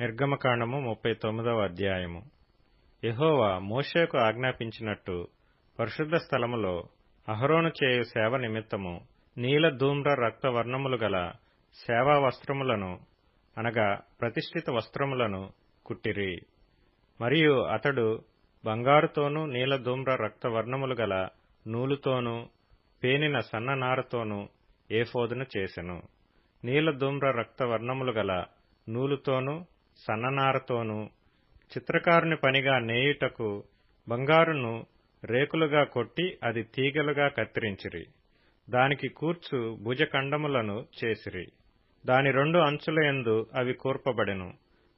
నిర్గమకాండము ముప్పై తొమ్మిదవ అధ్యాయము. ఎహోవా మోషేకు ఆజ్ఞాపించినట్టు పరిశుద్ధ స్థలములో అహరోను చేయు సేవ నిమిత్తము నీల ధూమ్ర రక్త వర్ణములు గల సేవా వస్త్రములను అనగా ప్రతిష్ఠిత వస్త్రములను కుట్టిరి. మరియు అతడు బంగారుతోనూ నీల ధూమ్ర రక్త వర్ణములు గల నూలుతోనూ పేనిన సన్ననారతోనూ ఏఫోదును చేసెను. నీల ధూమ్ర రక్త వర్ణములు గల నూలుతోనూ సన్ననారతోనూ చిత్రకారుని పనిగా నేయుటకు బంగారును రేకులుగా కొట్టి అది తీగలుగా కత్తిరించిరి. దానికి కూర్చు భుజఖండములను చేసిరి. దాని రెండు అంచుల యందు అవి కూర్పబడెను.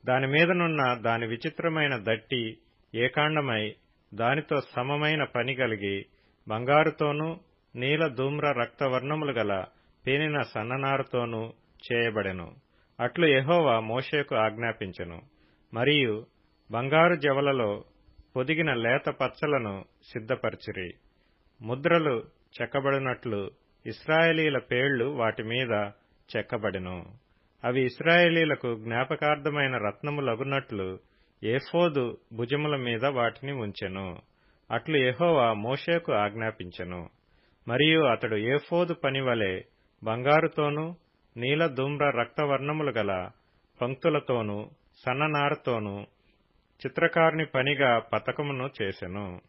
దాని మీదనున్న దాని విచిత్రమైన దట్టి ఏకాండమై దానితో సమమైన పని కలిగి బంగారుతోనూ నీల ధూమ్ర రక్త వర్ణములు గల పేనిన సన్ననారుతోనూ చేయబడెను. అట్లు యెహోవా మోషేకు ఆజ్ఞాపించెను. మరియు బంగారు జవలలో పొదిగిన లేత పచ్చలను సిద్ధపరిచిరి. ముద్రలు చెక్కబడినట్లు ఇస్రాయేలీల పేళ్ళు వాటి మీద చెక్కబడెను. అవి ఇస్రాయేలీలకు జ్ఞాపకార్థమైన రత్నములగునట్లు ఏఫోదు భుజముల మీద వాటిని ఉంచెను. అట్లు యెహోవా మోషేకు ఆజ్ఞాపించెను. మరియు అతడు ఏఫోదు పనివలే బంగారుతోనూ నీల ధూమ్ర రక్తవర్ణములు గల పంక్తులతోనూ సన్ననారతోనూ చిత్రకారుని పనిగా పతకమును చేసెను.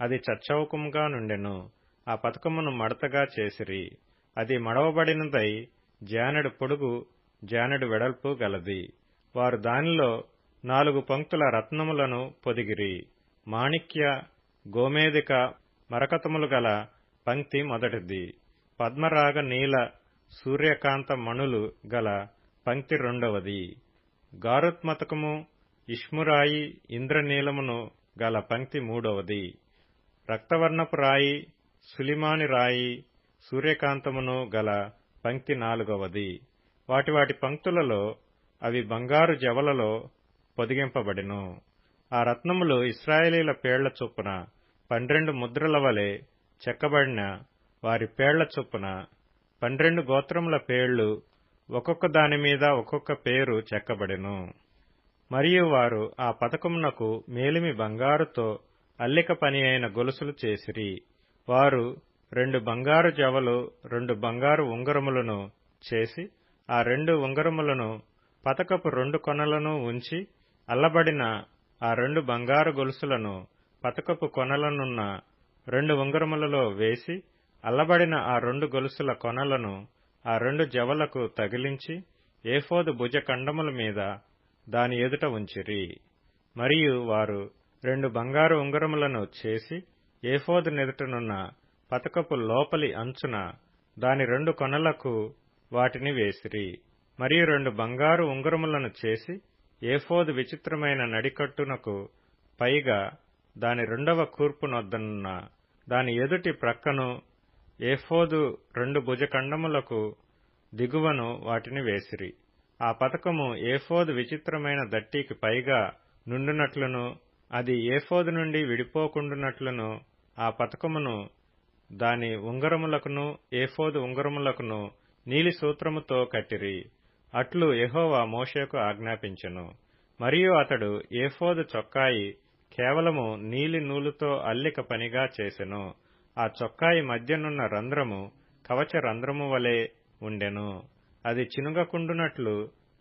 అది చచ్చౌకముగా నుండెను. ఆ పతకమును మడతగా చేసిరి. అది మడవబడినదై జానెడు పొడుగు జానెడు వెడల్పు గలది. వారు దానిలో నాలుగు పంక్తుల రత్నములను పొదిగిరి. మాణిక్య గోమేదిక మరకతములు గల పంక్తి మొదటిది. పద్మరాగ నీల సూర్యకాంత మణులు గల పంక్తి రెండవది. గారుత్మతకము ఇష్మురాయి ఇంద్రనీలమును గల పంక్తి మూడవది. రక్తవర్ణపు రాయి సులిమాని రాయి సూర్యకాంతమును గల పంక్తి నాలుగవది. వాటి వాటి పంక్తులలో అవి బంగారు జవలలో పొదిగింపబడెను. ఆ రత్నములు ఇస్రాయేలీల పేళ్ళ చొప్పున పన్నెండు ముద్రల వలె చెక్కబడిన వారి పేళ్ళ చొప్పున పన్నెండు గోత్రముల పేళ్ళు ఒక్కొక్క దాని మీద ఒక్కొక్క పేరు చెక్కబడెను. మరియు వారు ఆ పథకమునకు మేలిమి బంగారుతో అల్లిక పని అయిన గొలుసులు చేసిరి. వారు రెండు బంగారు జవలు రెండు బంగారు ఉంగరములను చేసి ఆ రెండు ఉంగరములను పతకపు రెండు కొనలను ఉంచి అల్లబడిన ఆ రెండు బంగారు గొలుసులను పతకపు కొనలనున్న రెండు ఉంగరములలో వేసి అల్లబడిన ఆ రెండు గొలుసుల కొనలను ఆ రెండు జవలకు తగిలించి ఏఫోదు భుజఖండముల మీద దాని ఎదుట ఉంచిరి. మరియు వారు రెండు బంగారు ఉంగరములను చేసి ఏఫోదు నెదుటనున్న పతకపు లోపలి అంచున దాని రెండు కొనలకు వాటిని వేసిరి. మరియు రెండు బంగారు ఉంగరములను చేసి ఏఫోదు విచిత్రమైన నడికట్టునకు పైగా దాని రెండవ కూర్పునొద్దనున్న దాని ఎదుటి ప్రక్కను ఏఫోదు రెండు భుజఖండములకు దిగువను వాటిని వేసిరి. ఆ పథకము ఏఫోదు విచిత్రమైన దట్టికి పైగా నుండునట్లును అది ఏఫోదు నుండి విడిపోకుండునట్లును ఆ పథకమును దాని ఉంగరములకును ఏఫోదు ఉంగరములకును నీలి సూత్రముతో కట్టిరి. అట్లు యెహోవా మోషేకు ఆజ్ఞాపించెను. మరియు అతడు ఏఫోదు చొక్కాయి కేవలము నీలి నూలుతో అల్లిక పనిగా చేసెను. ఆ చొక్కాయి మధ్యనున్న రంధ్రము కవచ రంధ్రము వలె ఉండెను. అది చినుగకుండునట్లు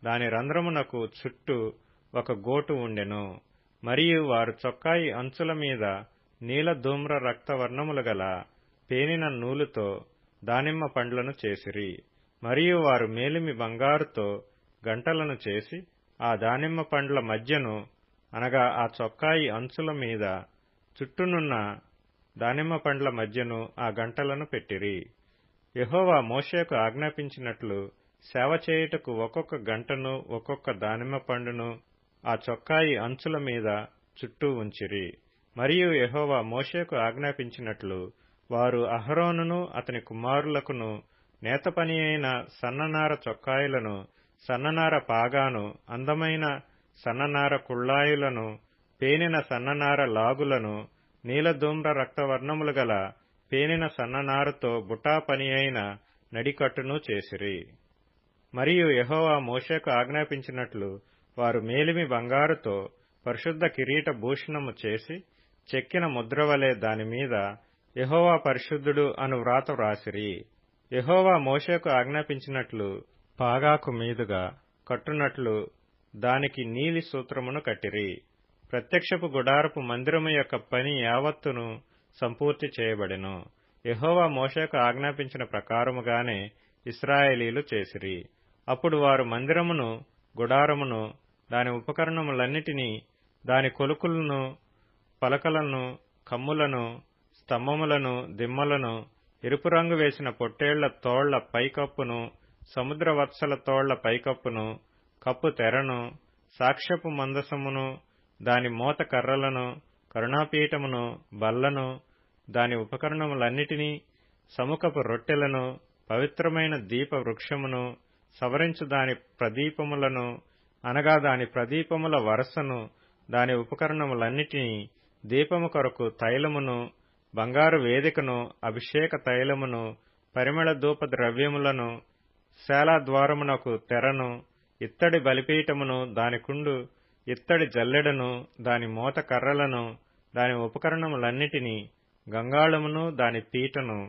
దాని రంధ్రమునకు చుట్టూ ఒక గోటు ఉండెను. మరియు వారు చొక్కాయి అంచుల మీద నీల ధూమ్ర రక్త వర్ణములు గల పేనిన నూలుతో దానిమ్మ పండ్లను చేసిరి. మరియు వారు మేలిమి బంగారుతో గంటలను చేసి ఆ దానిమ్మ పండ్ల మధ్యను అనగా ఆ చొక్కాయి అంచుల మీద చుట్టూనున్న దానిమ్మ పండ్ల మధ్యను ఆ గంటలను పెట్టిరి. యహోవా మోషేకు ఆజ్ఞాపించినట్లు సేవ చేయుటకు ఒక్కొక్క గంటను ఒక్కొక్క దానిమ్మ పండును ఆ చొక్కాయి అంచుల మీద చుట్టూ ఉంచిరి. మరియు యహోవా మోషేకు ఆజ్ఞాపించినట్లు వారు అహరోనును అతని కుమారులకును నేత పని అయిన సన్ననార చొక్కాయిలను సన్ననార పాగాను అందమైన సన్ననార కుళ్ళాయులను పేనిన సన్ననార లాగులను నీలధూమ్ర రక్తవర్ణములు గల పేనిన సన్ననారుతో బుటాపని అయిన నడికట్టును చేసిరి. మరియు యహోవా మోషేకు ఆజ్ఞాపించినట్లు వారు మేలిమి బంగారుతో పరిశుద్ధ కిరీట భూషణము చేసి చెక్కిన ముద్రవలే దానిమీద యహోవా పరిశుద్ధుడు అను వ్రాత వ్రాసిరి. యహోవా మోషేకు ఆజ్ఞాపించినట్లు పాగాకు మీదుగా కట్టునట్లు దానికి నీలి సూత్రమును కట్టిరి. ప్రత్యక్షపు గుడారపు మందిరము యొక్క పని యావత్తును సంపూర్తి చేయబడెను. యహోవా మోషేకు ఆజ్ఞాపించిన ప్రకారముగానే ఇస్రాయేలీలు చేసిరి. అప్పుడు వారు మందిరమును గుడారమును దాని ఉపకరణములన్నిటినీ దాని కొలుకులను పలకలను కమ్ములను స్తంభములను దిమ్మలను ఎరుపు రంగు వేసిన పొట్టేళ్ళ తోళ్ళ పైకప్పును సముద్రవత్సల తోళ్ళ పైకప్పును కప్పు తెరను సాక్ష్యపు మందసమును దాని మోత కర్రలను కరుణాపీఠమును బల్లను దాని ఉపకరణములన్నిటినీ సముఖపు రొట్టెలను పవిత్రమైన దీప వృక్షమును సవరించు దాని ప్రదీపములను అనగా దాని ప్రదీపముల వరసను దాని ఉపకరణములన్నిటినీ దీపము కొరకు తైలమును బంగారు వేదికను అభిషేక తైలమును పరిమళ ధూప ద్రవ్యములను శాలా ద్వారమునకు తెరను ఇత్తడి బలిపీఠమును దానికుండు ఇత్తడి జల్లెడను దాని మోత కర్రలను దాని ఉపకరణములన్నిటినీ గంగాళమును దాని పీటను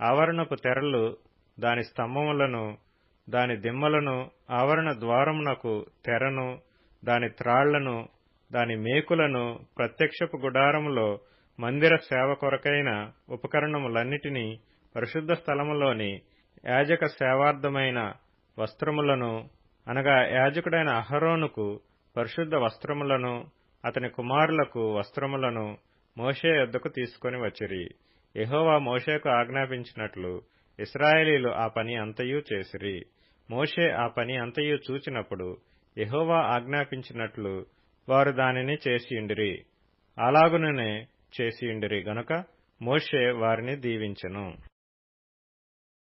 ఆవరణపు తెరలు దాని స్తంభములను దాని దిమ్మలను ఆవరణ ద్వారమునకు తెరను దాని త్రాళ్ళను దాని మేకులను ప్రత్యక్షపు గుడారములో మందిర సేవ కొరకైన ఉపకరణములన్నిటినీ పరిశుద్ధ స్థలములోని యాజక సేవార్థమైన వస్త్రములను అనగా యాజకుడైన అహరోనుకు పరిశుద్ధ వస్త్రములను అతని కుమారులకు వస్త్రములను మోషే యొద్దకు తీసుకొని వచ్చిరి. ఎహోవా మోషేకు ఆజ్ఞాపించినట్లు ఇస్రాయేలీలు ఆ పని అంతయు చేసిరి. మోషే ఆ పని అంతయు చూచినప్పుడు ఎహోవా ఆజ్ఞాపించినట్లు వారు దానిని చేసియుండిరి. అలాగుననే చేసియుండిరి గనుక మోషే వారిని దీవించెను.